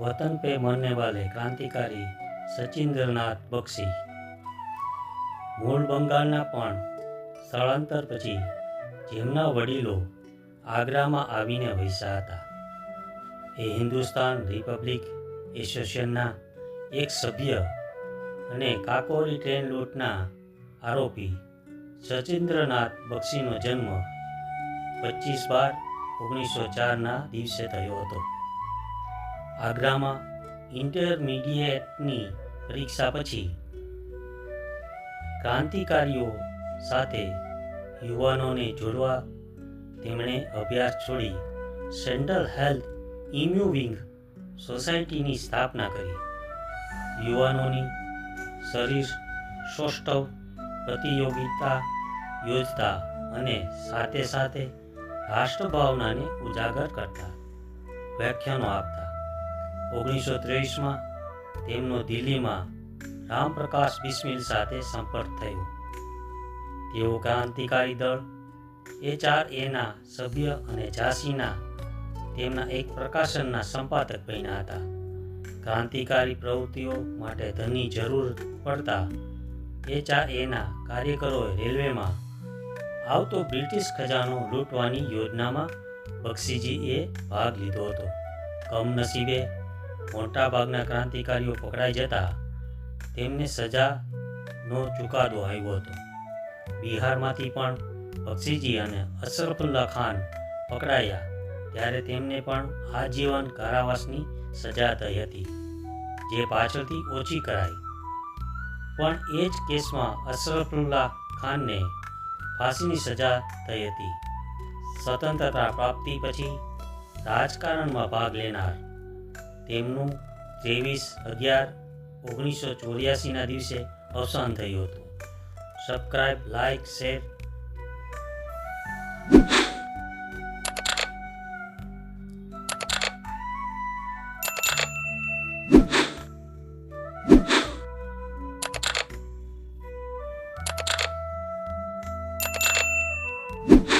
વતન પે મરને વાલે ક્રાંતિકારી સચિન્દ્રનાથ બક્ષી. મૂળ બંગાળના પણ સ્થળાંતર પછી જેમના વડીલો આગ્રામાં આવીને વૈસા હતા. એ હિન્દુસ્તાન રિપબ્લિક એસોસિએશનના એક સભ્ય અને કાકોરી ટ્રેન લૂંટના આરોપી સચિન્દ્રનાથ બક્ષીનો જન્મ પચીસ બાર ઓગણીસો ચારના દિવસે થયો હતો. આગ્રામાં ઇન્ટરમીડિયેટની પરીક્ષા પછી ક્રાંતિકારીઓ સાથે યુવાનોને જોડવા તેમણે અભ્યાસ છોડી સેન્ટ્રલ હેલ્થ ઇમ્યુવિંગ સોસાયટીની સ્થાપના કરી. યુવાનોની શરીર સૌષ્ઠવ પ્રતિયોગિતા યોજતા અને સાથે સાથે રાષ્ટ્રભાવનાને ઉજાગર કરતા વ્યાખ્યાનો આપતા. ઓગણીસો ત્રેવીસમાં તેમનો દિલ્હીમાં રામપ્રકાશ બિસ્મિલ સાથે સંપર્ક થયો. તેઓ ક્રાંતિકારી દળ એચઆર એના સભ્ય અને ઝાંસીના તેમના એક પ્રકાશનના સંપાદક બન્યા હતા. ક્રાંતિકારી પ્રવૃત્તિઓ માટે ધનની જરૂર પડતા એચઆર એના કાર્યકરોએ રેલવેમાં આવતો બ્રિટિશ ખજાનો લૂંટવાની યોજનામાં બક્ષીજીએ ભાગ લીધો હતો. કમનસીબે મોટાભાગના ક્રાંતિકારીઓ પકડાઈ જતા તેમને સજાનો ચુકાદો આવ્યો હતો. બિહારમાંથી પણ બક્ષીજી અને અશરફુલ્લા ખાન પકડાયા ત્યારે તેમને પણ આજીવન કારાવાસની સજા થઈ હતી, જે પાછળથી ઓછી કરાઈ. પણ એ જ કેસમાં અશરફુલ્લા ખાનને ફાંસીની સજા થઈ હતી. સ્વતંત્રતા પ્રાપ્તિ પછી રાજકારણમાં ભાગ લેનાર તેમનું ત્રેવીસ અગિયાર ઓગણીસો ચોર્યાસીના દિવસે અવસાન થયું હતું. Subscribe like share you